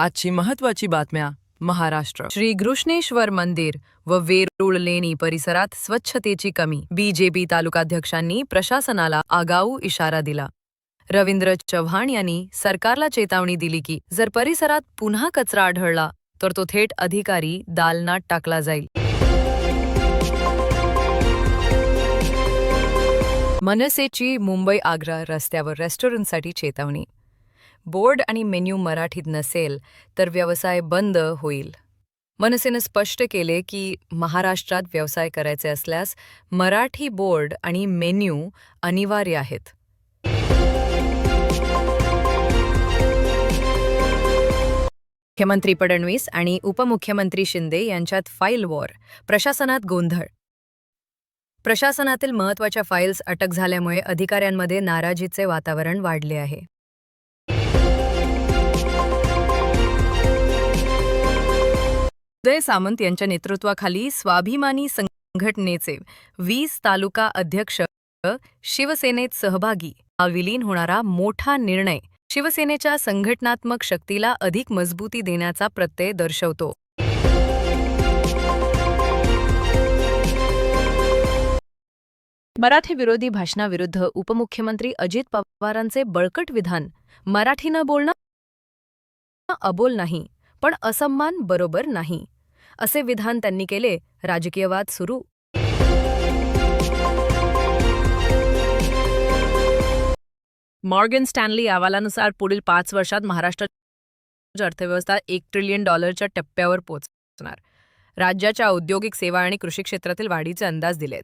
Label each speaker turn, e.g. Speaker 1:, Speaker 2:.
Speaker 1: आजची महत्वाची बातम्या महाराष्ट्र. श्री घृष्णेश्वर मंदिर व वेरूळ लेणी परिसरात स्वच्छतेची कमी. बीजेपी तालुकाध्यक्षांनी प्रशासनाला आगाऊ इशारा दिला. रवींद्र चव्हाण यांनी सरकारला चेतावणी दिली की जर परिसरात पुन्हा कचरा आढळला तर तो थेट अधिकारी दालनात टाकला जाईल. मनसेची मुंबई आग्रा रस्त्यावर रेस्टॉरंटसाठी चेतावणी. बोर्ड आणि मेन्यू मराठीत नसेल तर व्यवसाय बंद होईल. मनसेनं स्पष्ट केले की महाराष्ट्रात व्यवसाय करायचे असल्यास मराठी बोर्ड आणि मेन्यू अनिवार्य आहेत. मुख्यमंत्री फडणवीस आणि उपमुख्यमंत्री शिंदे यांच्यात फाईल वॉर प्रशासनात गोंधळ. प्रशासनातील महत्त्वाच्या फाईल्स अटक झाल्यामुळे अधिकाऱ्यांमध्ये नाराजीचे वातावरण वाढले आहे. उदय सामंत यांच्या नेतृत्वाखाली स्वाभिमानी संघटनेचे वीस तालुका अध्यक्ष शिवसेनेत सहभागी. हा विलीन होणारा मोठा निर्णय शिवसेनेच्या संघटनात्मक शक्तीला अधिक मजबूती देण्याचा प्रत्यय दर्शवतो. मराठी विरोधी भाषणाविरुद्ध उपमुख्यमंत्री अजित पवारांचे बळकट विधान मराठी न बोलणं अबोल नाही. पण असम्मान बरोबर नाही. असे विधान त्यांनी केले. राजकीयवाद सुरू. मॉर्गन स्टॅनली अहवालानुसार पुढील पाच वर्षात महाराष्ट्राची अर्थव्यवस्था एक ट्रिलियन डॉलरच्या टप्प्यावर पोहोचणार. राज्याच्या औद्योगिक सेवा आणि कृषी क्षेत्रातील वाढीचे अंदाज दिलेत.